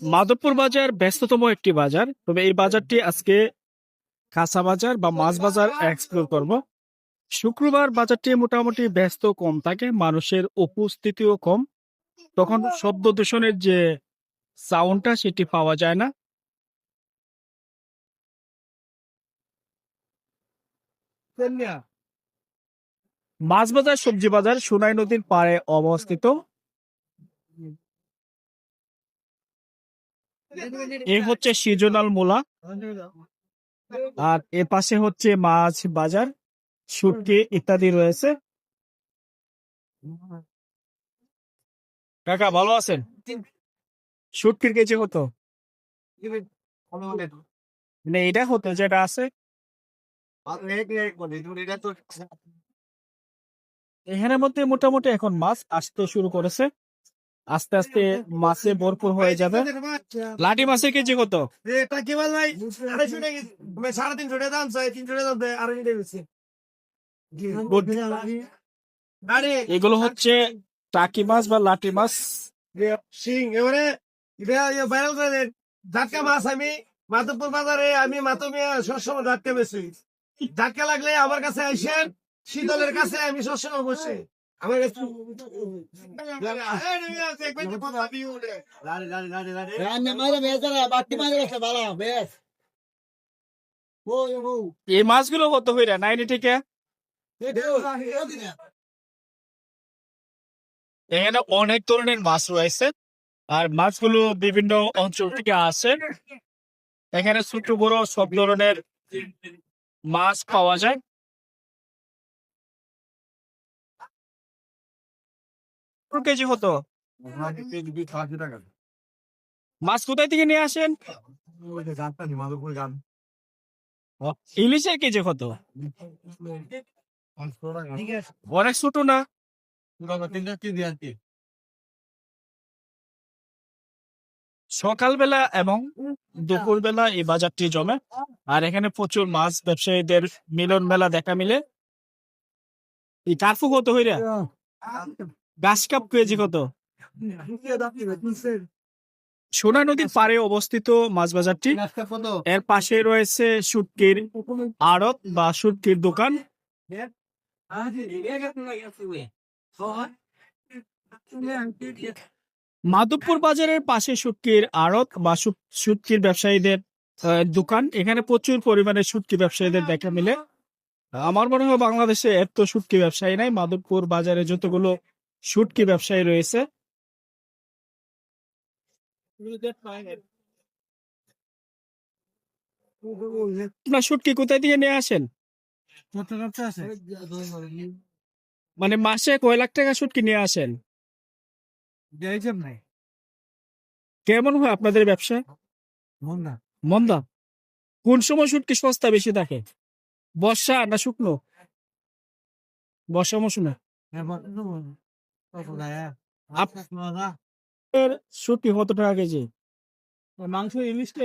মাধবপুর বাজার ব্যস্ততম একটি বাজার। তবে এই বাজারটি আজকে কাঁচা বাজার বা মাছ বাজার এক্সপ্লোর করব। শুক্রবার বাজারটি মোটামুটি ব্যস্ত কম থাকে মানুষের উপস্থিতিও কম। তখন শব্দ দূষণের যে সাউন্ডটা সেটি পাওয়া যায় না। মাছ বাজার সবজি বাজার সোনাই নদীর পাড়ে অবস্থিত। এ হচ্ছে সিজনাল মূলা। আর এ পাশে হচ্ছে মাছ বাজার শুটকি ইত্যাদি রয়েছে। কাকা ভালো আছেন? শুটকির কেজি কত? মানে এটা হতো যেটা আছে? এখানের মধ্যে মোটামুটি এখন মাছ আসতে শুরু করেছে। আস্তে আস্তে মাছে ভরপুর হয়ে যাবে। লাঠি মাছের কেজি কত? এটা কি বল ভাই? আড়াইশো টাকা কেজি। আমি সাড়ে তিনশো টাকা দাম চাই তিনশো টাকা দাম আড়াইশো টাকা বেশি। এগুলো হচ্ছে টাকি মাছ বা লাঠি মাছ। সিং এবারে এটা ভাইরাল করে ধাক্কা মাছ আমি মাধবপুর বাজারে আমি মাতমিয়া সবসময় ধাক্কা বেশি ধাক্কা লাগলে আমার কাছে আসেন শীতলের কাছে আমি সবসময় বসে। আমার এই মাছগুলো কত হইরা নাইনি থেকে এখানে অনেক ধরনের মাছ রয়েছে আর মাছগুলো বিভিন্ন অঞ্চল থেকে আসে এখানে ছোট বড় সব ধরনের মাছ পাওয়া যায় কেজি হতো? মাছ কোথায় থেকে নিয়ে আসেন? ইলিশের কেজি কত? অনেক ছোট না? সকালবেলা এবং দুপুরবেলা এই বাজারটি জমে। আর এখানে প্রচুর মাছ ব্যবসায়ীদের মিলন মেলা দেখা মিলে। এই কার্ফু কত হইরা? গাছ কাপ কেজি কত? সোনা নদীর পাড়ে অবস্থিত মাছ বাজারটি এর পাশে রয়েছে শুটকির আড়ত বা শুটকির দোকান। মাধবপুর বাজারের পাশে সুটকির আড়ত বা শুটকির ব্যবসায়ীদের দোকান। এখানে প্রচুর পরিমাণে শুটকি ব্যবসায়ীদের দেখা মিলে। আমার মনে হয় বাংলাদেশে এত শুটকি ব্যবসায়ী নাই। মাধবপুর বাজারে যতগুলো শুটকি ব্যবসায়ী রয়েছে? আপনার শুটকি কোথায় দিয়ে নিয়ে আসেন? মানে মাসে কয় লাখ টাকা শুটকি নিয়ে আসেন? কেমন হয় আপনাদের ব্যবসা? মন্দা। কোন সময় শুটকি সস্তা বেশি থাকে? বর্ষা না শুকনো? বর্ষা মৌসুমে? শুটকি কত টাকা কেজি? মাংস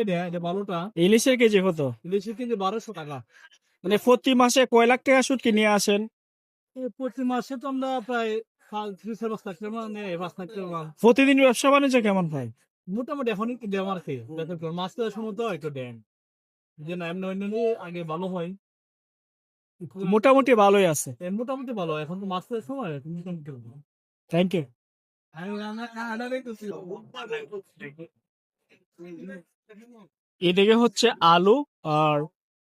দেয় এটা ইলিশের কেজি কত? ইলিশের কিন্তু বারোশো টাকা। মানে প্রতি মাসে কয় লাখ টাকা শুটকি নিয়ে আসেন? প্রতি মাসে তো আমরা প্রায়। প্রতিদিন ব্যবসা বাণিজ্য কেমন ভাই মোটামুটি এখন একটু দেম আর কি মাছ তোলার সময় তো একটু দেন। যে না এমনি অন্য আগে ভালো হয়। মোটামুটি ভালোই আছে। মোটামুটি ভালো এখন তো মাছ তোলার সময় মোটামুটি। Thank you. এদিকে হচ্ছে আলু আর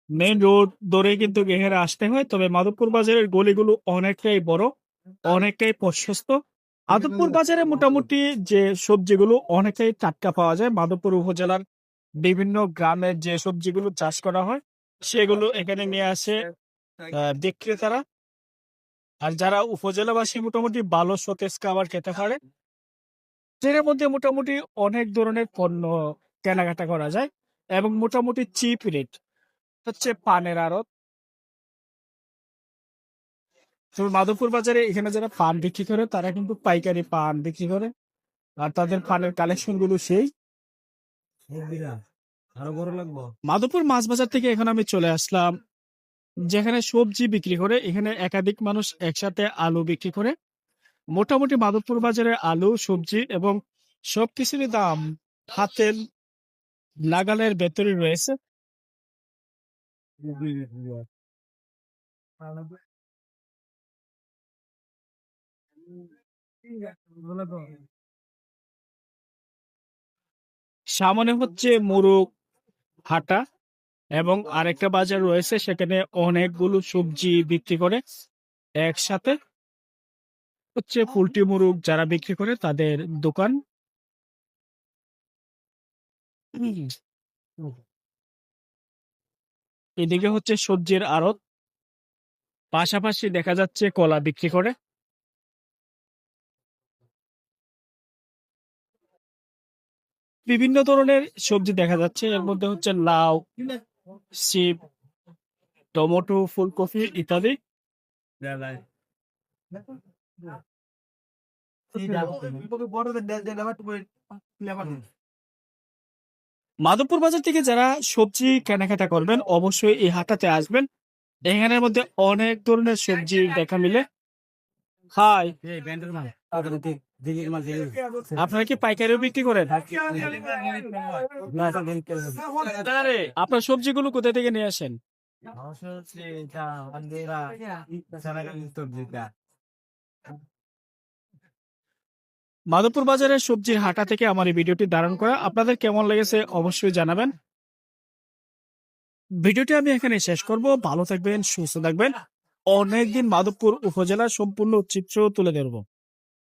মেইন রোড ধরে কিন্তু এখানে আসতে হয়। তবে মাধবপুর বাজারের গলিগুলো অনেকটাই বড়, অনেকটাই প্রশস্ত। মাধবপুর বাজারে মোটামুটি যে সবজিগুলো অনেকটাই টাটকা পাওয়া যায়। মাধবপুর উপজেলার বিভিন্ন গ্রামের যে সবজিগুলো চাষ করা হয়, সেগুলো এখানে নিয়ে আসে বিক্রেতারা। আর যারা উপজেলাবাসী মোটামুটি ভালো সতেজ খাবার খেতে পারে এর মধ্যে মোটামুটি অনেক ধরনের পণ্য কেনাকাটা করা যায় এবং মোটামুটি চিপ রেট হচ্ছে পানের আড়ত। মাধবপুর বাজারে এখানে যারা পান বিক্রি করে তারা কিন্তু পাইকারি পান বিক্রি করে। আর তাদের পানের কালেকশনগুলো সেই। মাধবপুর মাছ বাজার থেকে এখন আমি চলে আসলাম। যেখানে সবজি বিক্রি করে, এখানে একাধিক মানুষ একসাথে আলু বিক্রি করে। মোটামুটি মাধবপুর বাজারে আলু, সবজি এবং সবকিছুরই দাম হাতের নাগালের ভেতরে রয়েছে। সামনে হচ্ছে মোরগ হাটা। এবং আরেকটা বাজার রয়েছে, সেখানে অনেকগুলো সবজি বিক্রি করে। একসাথে হচ্ছে পোল্ট্রি মুরগ যারা বিক্রি করে তাদের দোকান। এদিকে হচ্ছে সবজির আড়ত। পাশাপাশি দেখা যাচ্ছে কলা বিক্রি করে। বিভিন্ন ধরনের সবজি দেখা যাচ্ছে। এর মধ্যে হচ্ছে লাউ টমেটো, ফুলকপি, ইত্যাদি? মাধবপুর বাজার থেকে যারা সবজি কেনাকাটা করবেন, অবশ্যই এই হাটাতে আসবেন। এখানের মধ্যে অনেক ধরনের সবজি দেখা মিলে। হাই আপনারা কি পাইকারিও বিক্রি করেন? আপনার সবজিগুলো কোথা থেকে নিয়ে আসেন? মাধবপুর বাজারের সবজির হাটা থেকে আমার এই ভিডিওটি ধারণ করা। আপনাদের কেমন লেগেছে অবশ্যই জানাবেন। ভিডিওটি আমি এখানে শেষ করব। ভালো থাকবেন সুস্থ থাকবেন। অনেকদিন মাধবপুর উপজেলার সম্পূর্ণ চিত্র তুলে ধরবো।